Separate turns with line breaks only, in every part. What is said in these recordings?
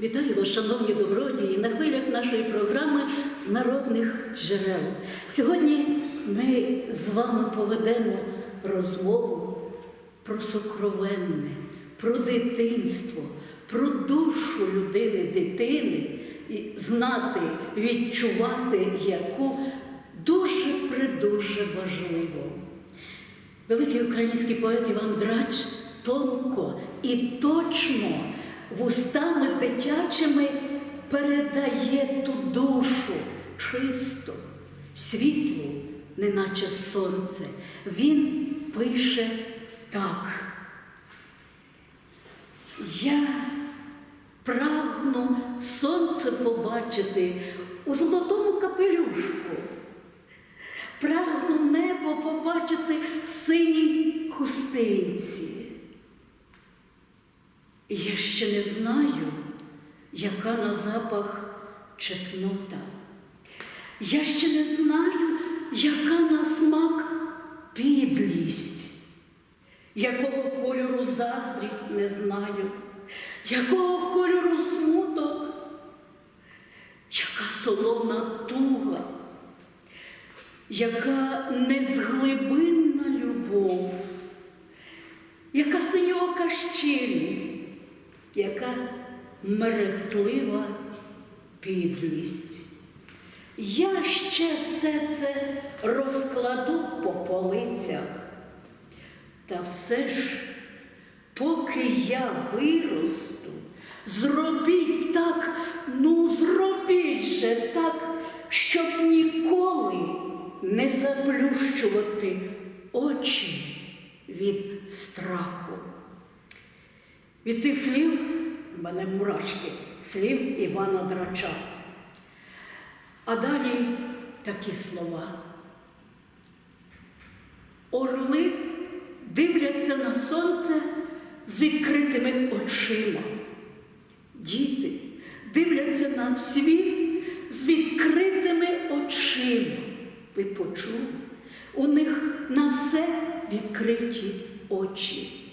Вітаю вас, шановні добродії, на хвилях нашої програми з народних джерел. Сьогодні ми з вами поведемо розмову про сокровенне, про дитинство, про душу людини, дитини, і знати, відчувати яку дуже придуже важливо. Великий український поет Іван Драч тонко і точно вустами дитячими передає ту душу чисту, світлу, неначе сонце. Він пише так. Я прагну сонце побачити у золотому капелюшку. Прагну небо побачити в синій хустинці. Я ще не знаю, яка на запах чеснота. Я ще не знаю, яка на смак підлість, якого кольору заздрість не знаю, якого кольору смуток, яка солона туга яка незглибинна любов, яка синьока щирість, яка мерехтлива підлість. Я ще все це розкладу по полицях, та все ж, поки я виросту, зробіть так, ну зробіть же так, щоб ніколи не заплющувати очі від страху. Від цих слів в мене мурашки, слів Івана Драча. А далі такі слова. Орли дивляться на сонце з відкритими очима. Діти дивляться на світ з відкритими очима. Ви почули? У них на все відкриті очі.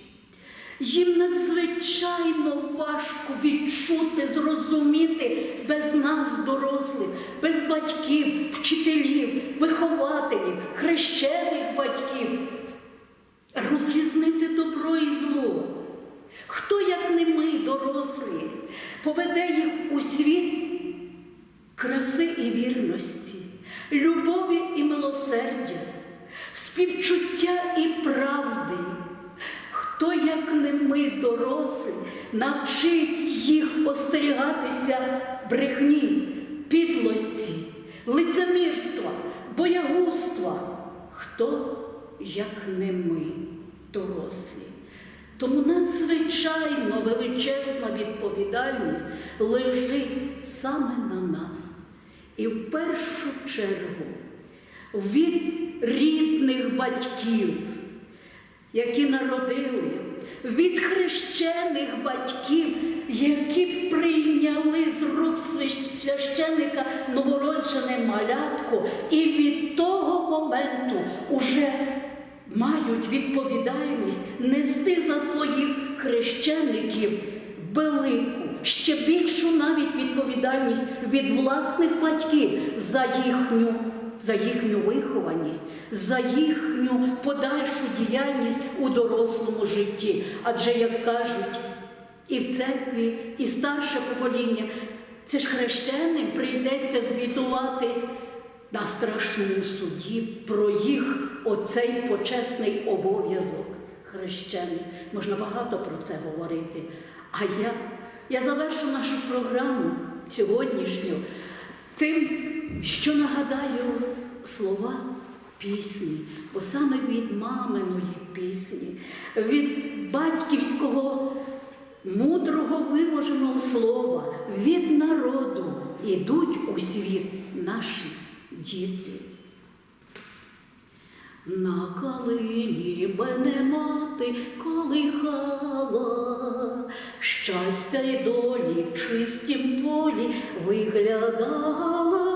Їм надзвичайно важко відчути, зрозуміти без нас, дорослих, без батьків, вчителів, вихователів, хрещених батьків, розрізнити добро і зло. Хто, як не ми, дорослі, поведе їх у світ краси і вірності, любові і милосердя, співчуття і правди. Хто, як не ми, дорослі, навчить їх остерігатися брехні, підлості, лицемірства, боягузтва? Хто, як не ми, дорослі? Тому надзвичайно величезна відповідальність лежить саме на нас. І в першу чергу від рідних батьків, які народили, від хрещених батьків, які прийняли з рук священника новороджене малятко, і від того моменту уже мають відповідальність нести за своїх хрещеників велику, ще більшу навіть відповідальність від власних батьків за їхню, за їхню вихованість, за їхню подальшу діяльність у дорослому житті. Адже, як кажуть, і в церкві, і старше покоління, це ж хрещеним прийдеться звітувати на страшному суді про їх оцей почесний обов'язок хрещений. Можна багато про це говорити. А я, я завершу нашу програму сьогоднішню тим, що нагадаю слова пісні, бо саме від маминої пісні, від батьківського мудрого виваженого слова, від народу ідуть у світ наші діти. На калині мене мати колихала, щастя й долі в чистім полі виглядала.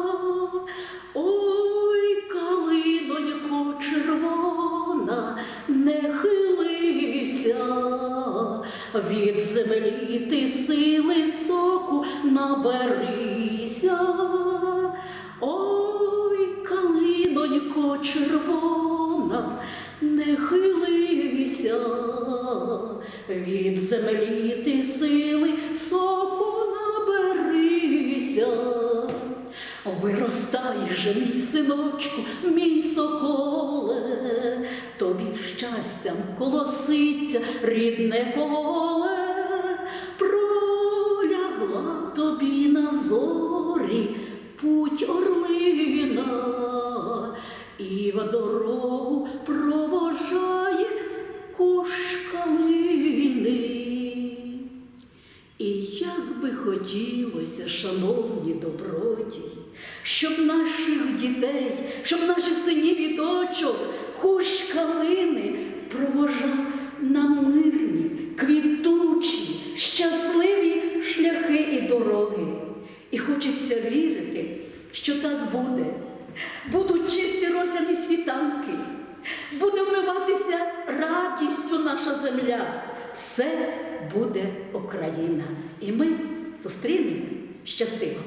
Від землі ти сили соку наберися. Ой, калинонько червона, не хилися, від землі ти сили соку Виростай же, мій синочку, мій соколе, тобі щастям колоситься рідне поле, пролягла тобі на зорі путь орлина, і в би хотілося, шановні добродії, щоб наших дітей, щоб наших синів і дочок кущ калини провожав на мирні, квітучі, щасливі шляхи і дороги. І хочеться вірити, що так буде. Будуть чисті росяні світанки, буде вмиватися радістю наша земля. Все буде Україна. І ми зустрінемось щастиво.